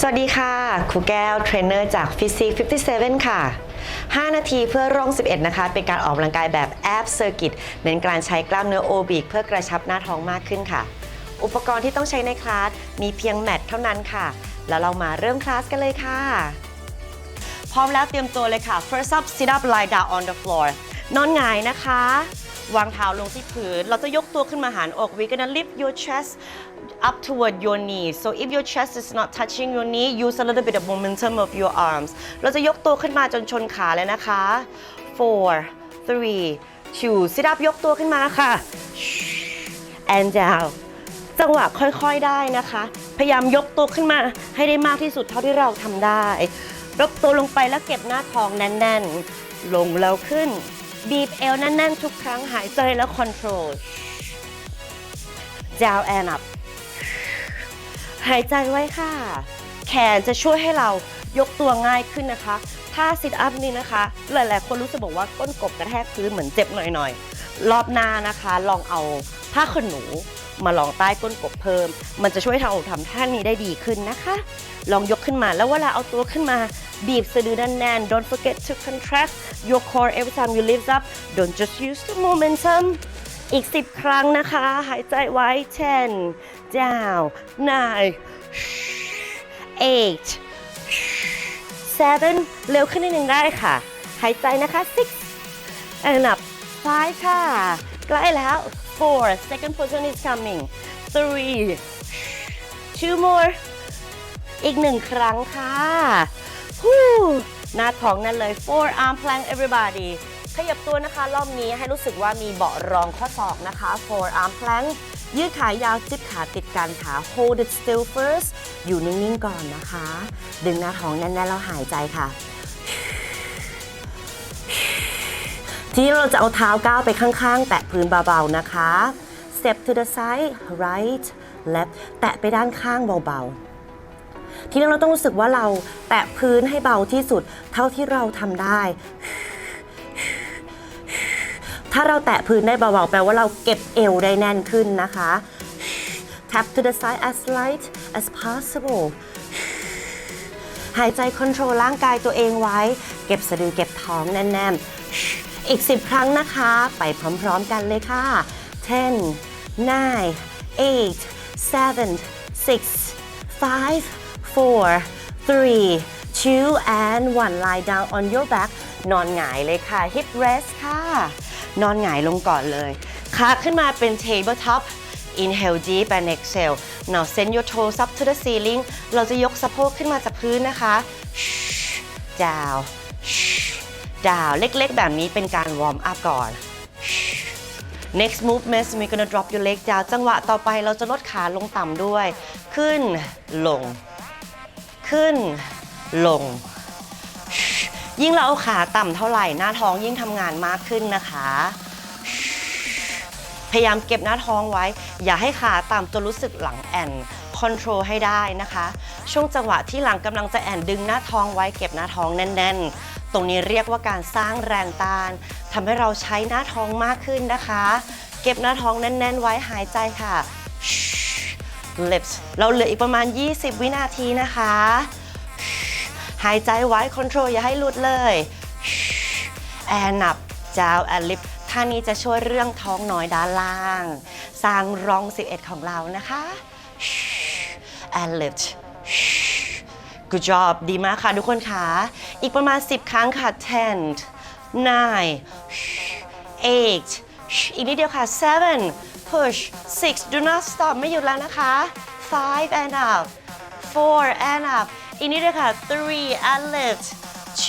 สวัสดีค่ะ ครูแก้ว เทรนเนอร์จาก Physique 57 ค่ะ 5 นาทีเพื่อร่อง 11 นะคะ เป็นการออกกำลังกายแบบแอปเซอร์กิต เน้นการใช้กล้ามเนื้อโอบิกเพื่อกระชับหน้าท้องมากขึ้นค่ะ อุปกรณ์ที่ต้องใช้ในคลาสมีเพียงแมทเท่านั้นค่ะ แล้วเรามาเริ่มคลาสกันเลยค่ะ พร้อมแล้วเตรียมตัวเลยค่ะ first up sit up lie down on the floor นอนหงายนะคะ วางเท้าลงที่พื้น เราจะยกตัวขึ้นมาหารอก we're gonna lift your chest up toward your knees so if your chest is not touching your knee use a little bit of momentum of your arms เราจะยกตัวขึ้นมาจนชนขาเลยนะคะ four three two sit up ยกตัวขึ้นมาค่ะ and down จังหวะค่อยๆได้นะคะ พยายามยกตัวขึ้นมาให้ได้มากที่สุดเท่าที่เราทำได้ยกตัวลงไปแล้วเก็บหน้าท้องแน่นๆ ลงแล้วขึ้น บีบเอวแน่นๆ ทุกครั้งหายใจแล้วคอนโทรล down and up หายใจไว้ค่ะ แขนจะช่วยให้เรายกตัวง่ายขึ้นนะคะถ้า sit up นี่นะคะ หลายๆ คนรู้สึกบอกว่าก้นกบกระแทกพื้นเหมือนเจ็บหน่อยๆ รอบหน้านะคะ ลองเอาผ้าขนหนูมาลองใต้ก้นกบเพิ่ม มันจะช่วยให้เราทำท่านี้ได้ดีขึ้นนะคะ ลองยกขึ้นมาแล้วเวลาเอาตัวขึ้นมาบีบสะดือแน่นๆ don't forget to contract your core every time you lift up don't just use the momentum อีก 10 ครั้งนะคะ หายใจไว้10 down 9 8 7เร็วขึ้นนิดนึงได้ค่ะ หายใจนะคะ6 and up 5ค่ะ ใกล้แล้ว4 second position is coming 3 two more อีกหนึ่งครั้งค่ะ ฮู้หน้าท้องนั่นเลย four arm plank everybody ขยับตัวนะคะ รอบนี้ให้รู้สึกว่ามีเบาะรองข้อศอกนะคะ four arm plank ยืดขายาวจิบขาติดกันค่ะ hold it still first อยู่นิ่งๆก่อนนะคะ ดึงหน้าท้องแน่นๆแล้วหายใจค่ะ ทีนี้เราจะเอาเท้าก้าวไปข้างๆ แตะพื้นเบาๆนะคะ step to the side right left แตะไปด้านข้างเบาๆทีนี้เราต้องรู้สึกว่าเราแตะพื้นให้เบาที่สุด เท่าที่เราทำได้ ถ้าเราแตะพื้นได้เบาๆ แปลว่าเราเก็บเอวได้แน่นขึ้นนะคะ tap to the side as light as possible หายใจคอนโทรลร่างกายตัวเองไว้ เก็บสะดือเก็บท้องแน่นๆ อีก 10 ครั้งนะคะ ไปพร้อมๆกันเลยค่ะ10 9 8 7 6 5 4 3 2 and 1 lie down on your back นอนหงายเลยค่ะ hip rest ค่ะ นอนหงายลงก่อนเลยขาขึ้นมาเป็น table top inhale deep and exhale now send your toes up to the ceiling เราจะยกสะโพกขึ้นมาจากพื้นนะคะ down down เล็กๆ แบบนี้เป็นการวอร์มอัพก่อน next movement we're gonna drop your leg down จังหวะต่อไปเราจะลดขาลงต่ำด้วย ขึ้นลง ขึ้นลง ยิ่งเราเอาขาต่ำเท่าไหร่หน้าท้องยิ่งทำงานมากขึ้นนะคะ พยายามเก็บหน้าท้องไว้ อย่าให้ขาต่ำจนรู้สึกหลังแอนคอนโทรลให้ได้นะคะ ช่วงจังหวะที่หลังกำลังจะแอนดึงหน้าท้องไว้เก็บหน้าท้องแน่น ๆ ตรงนี้เรียกว่าการสร้างแรงต้านทำให้เราใช้หน้าท้องมากขึ้นนะคะ เก็บหน้าท้องแน่น ๆ ไว้หายใจค่ะ lips เราเหลืออีกประมาณ 20 วินาทีนะคะ หายใจไว้คอนโทรลอย่าให้หลุดเลยแอนนับจาวแอนลิปท่านี้จะช่วยเรื่องท้องน้อยด้านล่าง สร้างรอง 11 ของเรานะคะแอนลิป good job ดีมากค่ะทุกคนค่ะ อีกประมาณ 10 ครั้งค่ะ10 9 8อีกนิดเดียวค่ะ7 push 6 do not stop ไม่หยุดแล้วนะคะ5 and up 4 and up อีกนิดเดียค่ะ3 and lift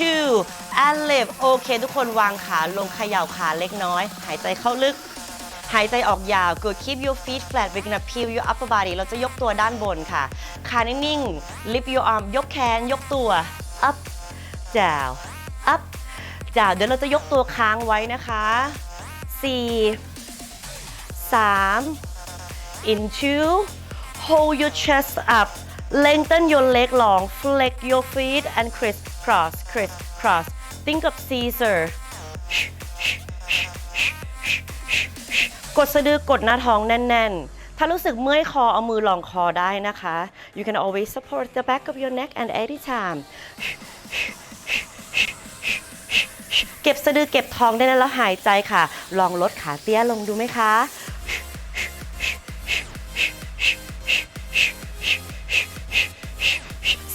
2 and lift โอเค ทุกคนวางขาลงเขย่าขาเล็กน้อย หายใจเข้าลึก หายใจออกยาว good keep your feet flat we're gonna peel your upper body เราจะยกตัวด้านบนค่ะ ขานิ่งๆ lift your arm ยกแขนยกตัว up down up down เดี๋ยวเราจะยกตัวค้างไว้นะคะ4 3 into hold your chest up lengthen your leg long flex your feet and crisscross crisscross think of Caesar กดสะดือกดหน้าท้องแน่น ๆถ้ารู้สึกเมื่อยคอเอามือรองคอได้นะคะ you can always support the back of your neck and anytime เก็บสะดือเก็บท้องได้แล้วหายใจค่ะ ลองลดขาเตี้ยลงดูไหมคะ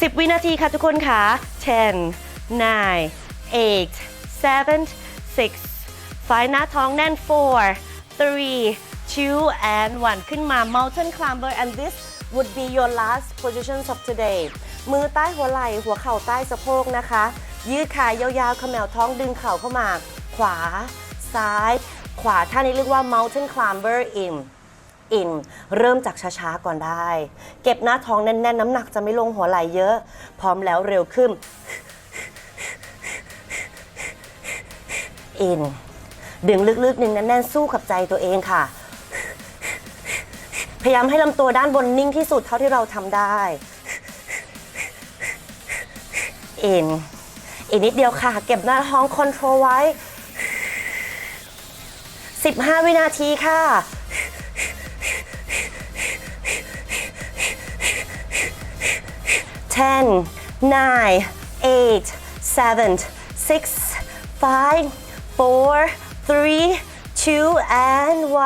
10 วินาทีค่ะทุกคนค่ะ10 9 8 7 6 5หน้าท้องแน่น4 3 2 and 1ขึ้นมา mountain climber and this would be your last positions of today มือใต้หัวไหล่หัวเข่าใต้สะโพกนะคะ ยืดขายาวๆขมวท้องดึงเข่าเข้ามา ขวา ซ้าย ขวาท่านี้เรียกว่า mountain climber in in เริ่มจากช้าๆก่อนได้ เก็บหน้าท้องแน่นๆ น้ำหนักจะไม่ลงหัวไหล่เยอะ พร้อมแล้วเร็วขึ้น in ดึงลึกๆหนึ่งแน่นๆสู้กับใจตัวเองค่ะ พยายามให้ลำตัวด้านบนนิ่งที่สุดเท่าที่เราทำได้ in อีกนิดเดียวค่ะ เก็บหน้าท้อง control ไว้ 15 วินาทีค่ะ 10, 9, 8, 7, 6, 5, 4, 3, 2, and 1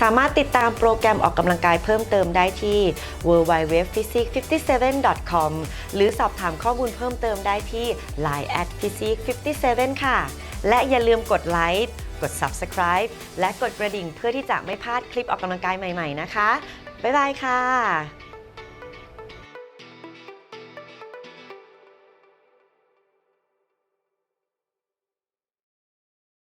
สามารถติดตามโปรแกรมออกกำลังกายเพิ่มเติมได้ที่ www.physique57.com หรือสอบถามข้อมูลเพิ่มเติมได้ที่ line at physique57 ค่ะ และอย่าลืมกดไลค์กด subscribe และกดกระดิ่งเพื่อที่จะไม่พลาดคลิปออกกำลังกายใหม่ ๆ นะคะ บ๊ายบายค่ะ